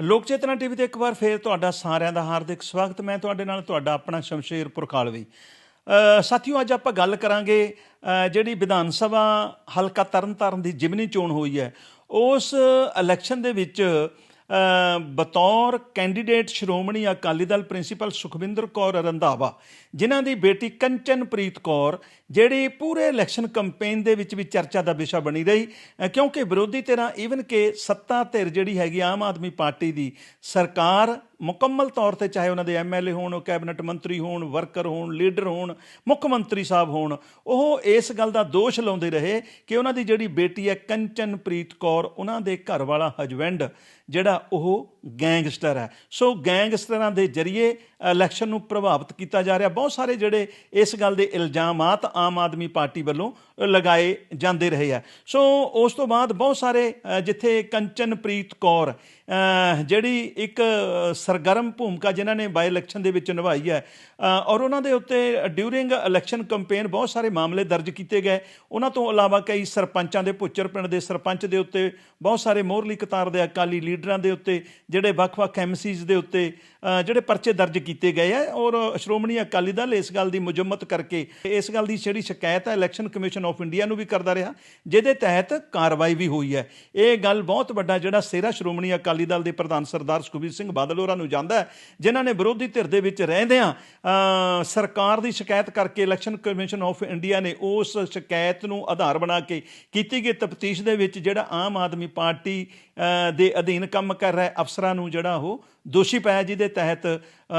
ਲੋਕ ਚੇਤਨਾ ਟੀਵੀ ਤੇ ਇੱਕ ਵਾਰ ਫੇਰ ਤੁਹਾਡਾ ਸਾਰਿਆਂ ਦਾ ਹਾਰਦਿਕ ਸਵਾਗਤ। ਮੈਂ ਤੁਹਾਡੇ ਨਾਲ ਤੁਹਾਡਾ ਆਪਣਾ ਸ਼ਮਸ਼ੇਰ ਪੁਰਖਾਲਵੀ। ਸਾਥੀਓ, ਅੱਜ ਆਪਾਂ ਗੱਲ ਕਰਾਂਗੇ ਜਿਹੜੀ ਵਿਧਾਨ ਸਭਾ ਹਲਕਾ ਤਰਨਤਾਰਨ ਦੀ ਜਿਮਨੀ ਚੋਣ ਹੋਈ ਹੈ, ਉਸ ਇਲੈਕਸ਼ਨ ਦੇ ਵਿੱਚ ਬਤੌਰ ਕੈਂਡੀਡੇਟ ਸ਼੍ਰੋਮਣੀ ਅਕਾਲੀ ਦਲ ਪ੍ਰਿੰਸੀਪਲ ਸੁਖਵਿੰਦਰ ਕੌਰ ਰੰਧਾਵਾ, ਜਿਨ੍ਹਾਂ ਦੀ ਬੇਟੀ ਕੰਚਨਪ੍ਰੀਤ ਕੌਰ, ਜਿਹੜੀ ਪੂਰੇ ਇਲੈਕਸ਼ਨ ਕੈਂਪੇਨ ਦੇ ਵਿੱਚ ਵੀ ਚਰਚਾ ਦਾ ਵਿਸ਼ਾ ਬਣੀ ਰਹੀ ਕਿਉਂਕਿ ਵਿਰੋਧੀ ਧਿਰਾਂ ਈਵਨ ਕਿ ਸੱਤਾ ਧਿਰ ਜਿਹੜੀ ਹੈਗੀ ਆਮ ਆਦਮੀ ਪਾਰਟੀ ਦੀ ਸਰਕਾਰ ਮੁਕੰਮਲ ਤੌਰ ਤੇ ਚਾਹੇ ਉਹਨਾਂ ਦੇ ਐਮਐਲਏ ਹੋਣ, ਉਹ ਕੈਬਨਿਟ ਮੰਤਰੀ ਹੋਣ, ਵਰਕਰ ਹੋਣ, ਲੀਡਰ ਹੋਣ, ਮੁੱਖ ਮੰਤਰੀ ਸਾਹਿਬ ਹੋਣ, ਉਹ ਇਸ ਗੱਲ ਦਾ ਦੋਸ਼ ਲਾਉਂਦੇ ਰਹੇ ਕਿ ਉਹਨਾਂ ਦੀ ਜਿਹੜੀ ਬੇਟੀ ਹੈ ਕੰਚਨਪ੍ਰੀਤ ਕੌਰ, ਉਹਨਾਂ ਦੇ ਘਰ ਵਾਲਾ ਹਜਵੈਂਡ, ਜਿਹੜਾ ਉਹ ਗੈਂਗਸਟਰ ਹੈ। ਸੋ ਗੈਂਗਸਟਰਾਂ ਦੇ ਜ਼ਰੀਏ ਇਲੈਕਸ਼ਨ ਨੂੰ ਪ੍ਰਭਾਵਿਤ ਕੀਤਾ ਜਾ ਰਿਹਾ। ਬਹੁਤ ਸਾਰੇ ਜਿਹੜੇ ਇਸ ਗੱਲ ਦੇ ਇਲਜ਼ਾਮਾਤ ਆਮ ਆਦਮੀ ਪਾਰਟੀ ਵੱਲੋਂ ਲਗਾਏ ਜਾਂਦੇ ਰਹੇ ਆ। ਸੋ ਉਸ ਤੋਂ ਬਾਅਦ ਬਹੁਤ ਸਾਰੇ ਜਿੱਥੇ ਕੰਚਨਪ੍ਰੀਤ ਕੌਰ ਜਿਹੜੀ ਇੱਕ ਸਰਗਰਮ ਭੂਮਿਕਾ ਜਿਨ੍ਹਾਂ ਨੇ ਬਾਈ ਇਲੈਕਸ਼ਨ ਦੇ ਵਿੱਚ ਨਿਭਾਈ ਹੈ ਔਰ ਉਹਨਾਂ ਦੇ ਉੱਤੇ ਡਿਊਰਿੰਗ ਇਲੈਕਸ਼ਨ ਕੈਂਪੇਨ ਬਹੁਤ ਸਾਰੇ ਮਾਮਲੇ ਦਰਜ ਕੀਤੇ ਗਏ। ਉਹਨਾਂ ਤੋਂ ਇਲਾਵਾ ਕਈ ਸਰਪੰਚਾਂ ਦੇ ਪੁੱਚਰ ਪਿੰਡ ਦੇ ਸਰਪੰਚ ਦੇ ਉੱਤੇ ਬਹੁਤ ਸਾਰੇ ਮੋਹਰਲੀ ਕਤਾਰ ਦੇ ਅਕਾਲੀ ਲੀਡਰਾਂ ਦੇ ਉੱਤੇ ਜਿਹੜੇ ਵੱਖ-ਵੱਖ ਐਮਸੀਜ਼ ਦੇ ਉੱਤੇ ਜਿਹੜੇ ਪਰਚੇ ਦਰਜ ਕੀਤੇ ਗਏ ਆ, ਔਰ ਸ਼੍ਰੋਮਣੀ ਅਕਾਲੀ ਦਲ ਇਸ ਗੱਲ ਦੀ ਮੁਜੰਮਤ ਕਰਕੇ, ਇਸ ਗੱਲ ਦੀ ਜਿਹੜੀ ਸ਼ਿਕਾਇਤ ਹੈ ਇਲੈਕਸ਼ਨ ਕਮਿਸ਼ਨ ਆਫ ਇੰਡੀਆ ਨੂੰ ਵੀ ਕਰਦਾ ਰਿਹਾ, ਜਿਹਦੇ ਤਹਿਤ ਕਾਰਵਾਈ ਵੀ ਹੋਈ ਹੈ। ਇਹ ਗੱਲ ਬਹੁਤ ਵੱਡਾ ਜਿਹੜਾ ਸੇਰਾ ਸ਼੍ਰੋਮਣੀ ਅਕਾਲੀ ਦਲ ਦੇ ਪ੍ਰਧਾਨ ਸਰਦਾਰ ਸੁਖਬੀਰ ਸਿੰਘ ਬਾਦਲ ਹੋਰਾਂ ਨੂੰ ਜਾਂਦਾ ਜਿਨ੍ਹਾਂ ਨੇ ਵਿਰੋਧੀ ਧਿਰ ਦੇ ਵਿੱਚ ਰਹਿੰਦਿਆਂ ਸਰਕਾਰ ਦੀ ਸ਼ਿਕਾਇਤ ਕਰਕੇ ਇਲੈਕਸ਼ਨ ਕਮਿਸ਼ਨ ਆਫ ਇੰਡੀਆ ਨੇ ਉਸ ਸ਼ਿਕਾਇਤ ਨੂੰ ਆਧਾਰ ਬਣਾ ਕੇ ਕੀਤੀ ਗਈ ਤਫਤੀਸ਼ ਦੇ ਵਿੱਚ ਜਿਹੜਾ ਆਮ ਆਦਮੀ ਪਾਰਟੀ ਦੇ ਅਧੀਨ ਕੰਮ ਕਰ ਰਹੇ ਅਫਸਰਾਂ ਨੂੰ ਜਿਹੜਾ ਉਹ ਦੋਸ਼ੀ ਪਾਇਆ ਜਿਹਦੇ ਤਹਿਤ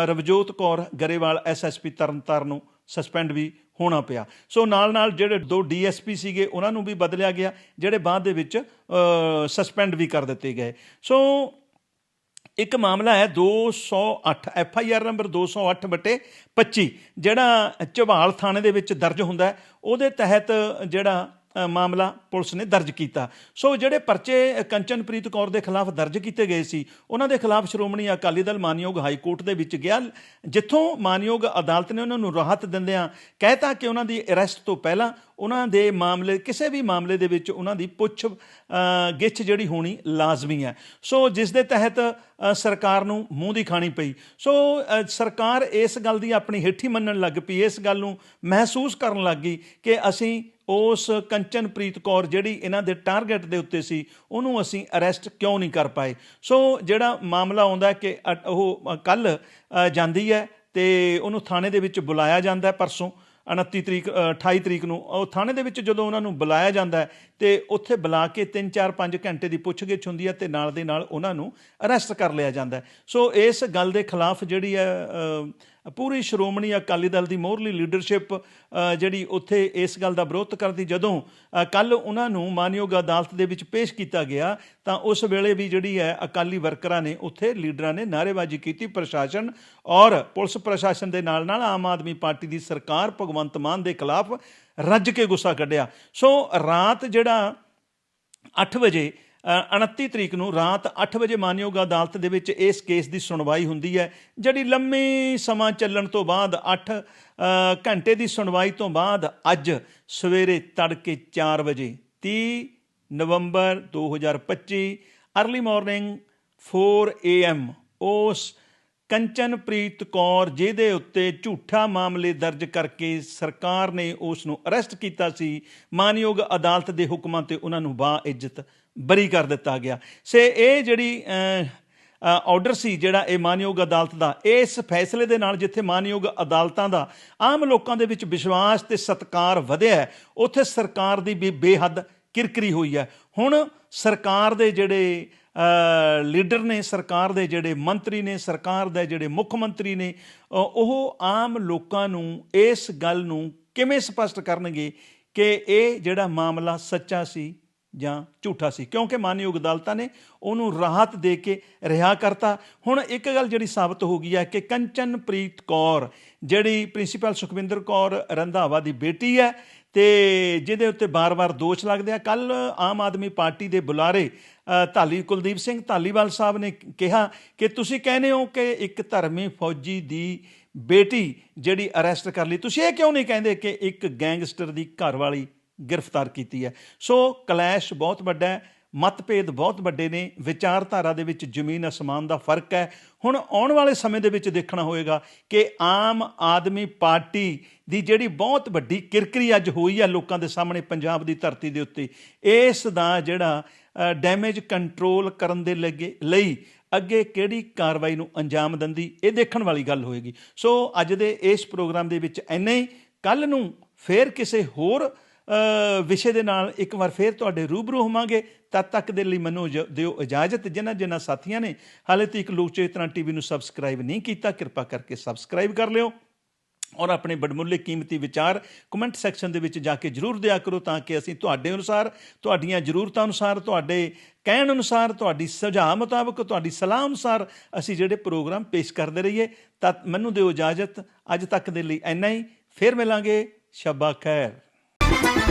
ਰਵਜੋਤ ਕੌਰ ਗਰੇਵਾਲ ਐਸਐਸਪੀ ਤਰਨਤਾਰਨ ਨੂੰ ਸਸਪੈਂਡ ਵੀ ਹੋਣਾ ਪਿਆ। ਸੋ ਨਾਲ ਨਾਲ ਜਿਹੜੇ ਦੋ ਡੀਐਸਪੀ ਸੀਗੇ, ਉਹਨਾਂ ਨੂੰ ਵੀ ਬਦਲਿਆ ਗਿਆ, ਜਿਹੜੇ ਬਾਅਦ ਦੇ ਵਿੱਚ ਸਸਪੈਂਡ ਵੀ ਕਰ ਦਿੱਤੇ ਗਏ। ਸੋ ਇੱਕ ਮਾਮਲਾ ਹੈ 208 ਐਫ ਆਈ ਆਰ ਨੰਬਰ 208 ਬਟੇ 25 ਜਿਹੜਾ ਝਵਾਲ ਥਾਣੇ ਦੇ ਵਿੱਚ ਦਰਜ ਹੁੰਦਾ ਹੈ, ਉਹਦੇ ਤਹਿਤ ਜਿਹੜਾ ਮਾਮਲਾ ਪੁਲਿਸ ਨੇ ਦਰਜ ਕੀਤਾ। ਸੋ ਜਿਹੜੇ ਪਰਚੇ ਕੰਚਨਪ੍ਰੀਤ ਕੌਰ ਦੇ ਖਿਲਾਫ ਦਰਜ ਕੀਤੇ ਗਏ ਸੀ, ਉਹਨਾਂ ਦੇ ਖਿਲਾਫ ਸ਼੍ਰੋਮਣੀ ਅਕਾਲੀ ਦਲ ਮਾਨਯੋਗ ਹਾਈ ਕੋਰਟ ਦੇ ਵਿੱਚ ਗਿਆ। ਜਿੱਥੋਂ ਮਾਨਯੋਗ ਅਦਾਲਤ ਨੇ ਉਹਨਾਂ ਨੂੰ ਰਾਹਤ ਦਿੰਦਿਆਂ ਕਹਿਤਾ ਕਿ ਉਹਨਾਂ ਦੀ ਅਰੈਸਟ ਤੋਂ ਪਹਿਲਾਂ ਉਹਨਾਂ ਦੇ ਮਾਮਲੇ, ਕਿਸੇ ਵੀ ਮਾਮਲੇ ਦੇ ਵਿੱਚ ਉਹਨਾਂ ਦੀ ਪੁੱਛ ਗਿੱਛ ਜਿਹੜੀ ਹੋਣੀ ਲਾਜ਼ਮੀ ਹੈ। ਸੋ ਜਿਸ ਦੇ ਤਹਿਤ ਸਰਕਾਰ ਨੂੰ ਮੂੰਹ ਦੀ ਖਾਣੀ ਪਈ। ਸੋ ਸਰਕਾਰ ਇਸ ਗੱਲ ਦੀ ਆਪਣੀ ਹੇਠੀ ਮੰਨਣ ਲੱਗ ਪਈ। ਇਸ ਗੱਲ ਨੂੰ ਮਹਿਸੂਸ ਕਰਨ ਲੱਗ ਗਈ ਕਿ ਅਸੀਂ ਉਸ ਕੰਚਨਪ੍ਰੀਤ ਕੌਰ ਜਿਹੜੀ ਇਹਨਾਂ ਦੇ ਟਾਰਗੇਟ ਦੇ ਉੱਤੇ ਸੀ ਉਹਨੂੰ ਅਸੀਂ ਅਰੈਸਟ ਕਿਉਂ ਨਹੀਂ ਕਰ ਪਾਏ? ਸੋ ਜਿਹੜਾ ਮਾਮਲਾ ਆਉਂਦਾ ਕਿ ਅ- ਉਹ ਕੱਲ ਜਾਂਦੀ ਹੈ ਤੇ ਉਹਨੂੰ ਥਾਣੇ ਦੇ ਵਿੱਚ ਬੁਲਾਇਆ ਜਾਂਦਾ ਪਰਸੋਂ 29 ਤਰੀਕ ਅ, 28 ਤਰੀਕ ਨੂੰ। ਉਹ ਥਾਣੇ ਦੇ ਵਿੱਚ ਜਦੋਂ ਉਹਨਾਂ ਨੂੰ ਬੁਲਾਇਆ ਜਾਂਦਾ ਹੈ ਤੇ ਉੱਥੇ ਬੁਲਾ ਕੇ 3 4 5 ਘੰਟੇ ਦੀ ਪੁੱਛਗਿੱਛ ਹੁੰਦੀ ਹੈ ਤੇ ਨਾਲ ਦੇ ਨਾਲ ਉਹਨਾਂ ਨੂੰ ਅਰੈਸਟ ਕਰ ਲਿਆ ਜਾਂਦਾ ਸੋ ਇਸ ਗੱਲ ਦੇ ਖਿਲਾਫ ਜਿਹੜੀ ਹੈ ਪੂਰੀ ਸ਼੍ਰੋਮਣੀ ਅਕਾਲੀ ਦਲ ਦੀ ਮੋਹਰਲੀ ਲੀਡਰਸ਼ਿਪ ਜਿਹੜੀ ਉੱਥੇ ਇਸ ਗੱਲ ਦਾ ਵਿਰੋਧ ਕਰਦੀ, ਜਦੋਂ ਕੱਲ ਉਹਨਾਂ ਨੂੰ ਮਾਨਯੋਗ ਅਦਾਲਤ ਦੇ ਵਿੱਚ ਪੇਸ਼ ਕੀਤਾ ਗਿਆ, ਤਾਂ ਉਸ ਵੇਲੇ ਵੀ ਜਿਹੜੀ ਹੈ ਅਕਾਲੀ ਵਰਕਰਾਂ ਨੇ ਉੱਥੇ ਲੀਡਰਾਂ ਨੇ ਨਾਅਰੇਬਾਜ਼ੀ ਕੀਤੀ, ਪ੍ਰਸ਼ਾਸਨ ਔਰ ਪੁਲਿਸ ਪ੍ਰਸ਼ਾਸਨ ਦੇ ਨਾਲ ਨਾਲ ਆਮ ਆਦਮੀ ਪਾਰਟੀ ਦੀ ਸਰਕਾਰ ਭਗਵੰਤ ਮਾਨ ਦੇ ਖਿਲਾਫ ਰੱਜ ਕੇ ਗੁੱਸਾ ਕੱਢਿਆ। ਸੋ ਰਾਤ ਜਿਹੜਾ 8 ਵਜੇ 29 ਤਰੀਕ ਨੂੰ ਰਾਤ 8 ਵਜੇ ਮਾਨਯੋਗ ਅਦਾਲਤ ਦੇ ਵਿੱਚ ਇਸ ਕੇਸ ਦੀ ਸੁਣਵਾਈ ਹੁੰਦੀ ਹੈ, ਜਿਹੜੀ ਲੰਮੀ ਸਮਾਂ ਚੱਲਣ ਤੋਂ ਬਾਅਦ 8 ਘੰਟੇ ਦੀ ਸੁਣਵਾਈ ਤੋਂ ਬਾਅਦ ਅੱਜ ਸਵੇਰੇ ਤੜਕੇ 4 ਵਜੇ 30 ਨਵੰਬਰ 2025 ਅਰਲੀ ਮਾਰਨਿੰਗ 4 ਏਐਮ ਉਸ ਕੰਚਨਪ੍ਰੀਤ ਕੌਰ ਜਿਹਦੇ ਉੱਤੇ ਝੂਠਾ ਮਾਮਲੇ ਦਰਜ ਕਰਕੇ ਸਰਕਾਰ ਨੇ ਉਸ ਨੂੰ ਅਰੈਸਟ ਕੀਤਾ ਸੀ ਮਾਨਯੋਗ ਅਦਾਲਤ ਦੇ ਹੁਕਮਾਂ ਤੇ ਉਹਨਾਂ ਨੂੰ ਬਾ ਇੱਜ਼ਤ ਬਰੀ ਕਰ ਦਿੱਤਾ ਗਿਆ। ਸੇ ਇਹ ਜਿਹੜੀ ਅਹ, ਆਰਡਰ ਸੀ ਜਿਹੜਾ ਇਹ ਮਾਨਯੋਗ ਅਦਾਲਤ ਦਾ ਇਸ ਫੈਸਲੇ ਦੇ ਨਾਲ ਜਿੱਥੇ ਮਾਨਯੋਗ ਅਦਾਲਤਾਂ ਦਾ ਆਮ ਲੋਕਾਂ ਦੇ ਵਿੱਚ ਵਿਸ਼ਵਾਸ ਤੇ ਸਤਕਾਰ ਵਧਿਆ ਹੈ, ਉੱਥੇ ਸਰਕਾਰ ਦੀ ਵੀ ਬੇਹੱਦ ਕਿਰਕਰੀ ਹੋਈ ਹੈ। ਹੁਣ ਸਰਕਾਰ ਦੇ ਜਿਹੜੇ ਲੀਡਰ ਨੇ ਸਰਕਾਰ ਦੇ ਜਿਹੜੇ ਮੰਤਰੀ ਨੇ, ਸਰਕਾਰ ਦੇ ਜਿਹੜੇ ਮੁੱਖ ਮੰਤਰੀ ਨੇ ਉਹ ਆਮ ਲੋਕਾਂ ਨੂੰ ਇਸ ਗੱਲ ਨੂੰ ਕਿਵੇਂ ਸਪਸ਼ਟ ਕਰਨਗੇ ਕਿ ਇਹ ਜਿਹੜਾ ਮਾਮਲਾ ਸੱਚਾ ਸੀ ਜਾਂ ਝੂਠਾ ਸੀ? ਕਿਉਂਕਿ ਮਾਨਯੋਗ ਅਦਾਲਤਾਂ ਨੇ ਉਹਨੂੰ ਰਾਹਤ ਦੇ ਕੇ ਰਿਹਾ ਕਰਤਾ। ਹੁਣ ਇੱਕ ਗੱਲ ਜਿਹੜੀ ਸਾਬਤ ਹੋ ਗਈ ਹੈ ਕਿ ਕੰਚਨਪ੍ਰੀਤ ਕੌਰ, ਜਿਹੜੀ ਪ੍ਰਿੰਸੀਪਲ ਸੁਖਵਿੰਦਰ ਕੌਰ ਰੰਧਾਵਾ ਦੀ ਬੇਟੀ ਹੈ ਤੇ ਜਿਹਦੇ ਉੱਤੇ ਬਾਰ-ਬਾਰ ਦੋਸ਼ ਲੱਗਦੇ ਆ ਕੱਲ ਆਮ ਆਦਮੀ ਪਾਰਟੀ ਦੇ ਬੁਲਾਰੇ ਧਾਲੀ ਕੁਲਦੀਪ ਸਿੰਘ ਧਾਲੀਵਾਲ ਸਾਹਿਬ ਨੇ ਕਿਹਾ ਕਿ ਤੁਸੀਂ ਕਹਿੰਦੇ ਹੋ ਕਿ ਇੱਕ ਧਰਮੀ ਫੌਜੀ ਦੀ ਬੇਟੀ ਜਿਹੜੀ ਅਰੈਸਟ ਕਰ ਲਈ, ਤੁਸੀਂ ਇਹ ਕਿਉਂ ਨਹੀਂ ਕਹਿੰਦੇ ਕਿ ਇੱਕ ਗੈਂਗਸਟਰ ਦੀ ਘਰਵਾਲੀ ਗ੍ਰਿਫਤਾਰ ਕੀਤੀ ਹੈ? ਸੋ ਕਲੈਸ਼ ਬਹੁਤ ਵੱਡਾ ਹੈ ਮਤਭੇਦ ਬਹੁਤ ਵੱਡੇ ਨੇ, ਵਿਚਾਰਧਾਰਾ ਦੇ ਵਿੱਚ ਜ਼ਮੀਨ ਅਸਮਾਨ ਦਾ ਫ਼ਰਕ ਹੈ। ਹੁਣ ਆਉਣ ਵਾਲੇ ਸਮੇਂ ਦੇ ਵਿੱਚ ਦੇਖਣਾ ਹੋਏਗਾ ਕਿ ਆਮ ਆਦਮੀ ਪਾਰਟੀ ਦੀ ਜਿਹੜੀ ਬਹੁਤ ਵੱਡੀ ਕਿਰਕਰੀ ਅੱਜ ਹੋਈ ਹੈ ਲੋਕਾਂ ਦੇ ਸਾਹਮਣੇ ਪੰਜਾਬ ਦੀ ਧਰਤੀ ਦੇ ਉੱਤੇ, ਇਸ ਦਾ ਜਿਹੜਾ ਡੈਮੇਜ ਕੰਟਰੋਲ ਕਰਨ ਦੇ ਲੱਗੇ, ਲਈ ਅੱਗੇ ਕਿਹੜੀ ਕਾਰਵਾਈ ਨੂੰ ਅੰਜਾਮ ਦਿੰਦੀ, ਇਹ ਦੇਖਣ ਵਾਲੀ ਗੱਲ ਹੋਏਗੀ। ਸੋ ਅੱਜ ਦੇ ਇਸ ਪ੍ਰੋਗਰਾਮ ਦੇ ਵਿੱਚ ਇੰਨਾ ਹੀ। ਕੱਲ ਨੂੰ ਫੇਰ ਕਿਸੇ ਹੋਰ ਵਿਸ਼ੇ ਦੇ ਨਾਲ ਇੱਕ ਵਾਰ ਫੇਰ ਤੁਹਾਡੇ ਰੂਬਰੂ ਹੋਵਾਂਗੇ। ਤਦ ਤੱਕ ਦੇ ਲਈ ਮੈਨੂੰ ਇਜ- ਦਿਓ ਇਜਾਜ਼ਤ। ਜਿਨ੍ਹਾਂ ਜਿਨ੍ਹਾਂ ਸਾਥੀਆਂ ਨੇ ਹਾਲੇ ਤੱਕ ਲੋਕ ਚੇਤਨਾ ਟੀਵੀ ਨੂੰ ਸਬਸਕ੍ਰਾਈਬ ਨਹੀਂ ਕੀਤਾ, ਕਿਰਪਾ ਕਰਕੇ ਸਬਸਕ੍ਰਾਈਬ ਕਰ ਲਿਓ। ਔਰ ਆਪਣੇ ਬੜਮੁੱਲੇ ਕੀਮਤੀ ਵਿਚਾਰ ਕਮੈਂਟ ਸੈਕਸ਼ਨ ਦੇ ਵਿੱਚ ਜਾ ਕੇ ਜਰੂਰ ਦਿਆ ਕਰੋ ਤਾਂ ਕਿ ਅਸੀਂ ਤੁਹਾਡੇ ਅਨੁਸਾਰ, ਤੁਹਾਡੀਆਂ ਜ਼ਰੂਰਤਾਂ ਅਨੁਸਾਰ, ਤੁਹਾਡੇ ਕਹਿਣ ਅਨੁਸਾਰ, ਤੁਹਾਡੀ ਸੁਝਾਅ ਮੁਤਾਬਕ, ਤੁਹਾਡੀ ਸਲਾਹ ਅਨੁਸਾਰ ਅਸੀਂ ਜਿਹੜੇ ਪ੍ਰੋਗਰਾਮ ਪੇਸ਼ ਕਰਦੇ ਰਹੀਏ। ਤਾਂ ਮੈਨੂੰ ਦਿਓ ਇਜਾਜ਼ਤ। ਅੱਜ ਤੱਕ ਦੇ ਲਈ ਇੰਨਾ ਹੀ। ਫਿਰ ਮਿਲਾਂਗੇ। ਸ਼ਬਾ ਖੈਰ। Thank you.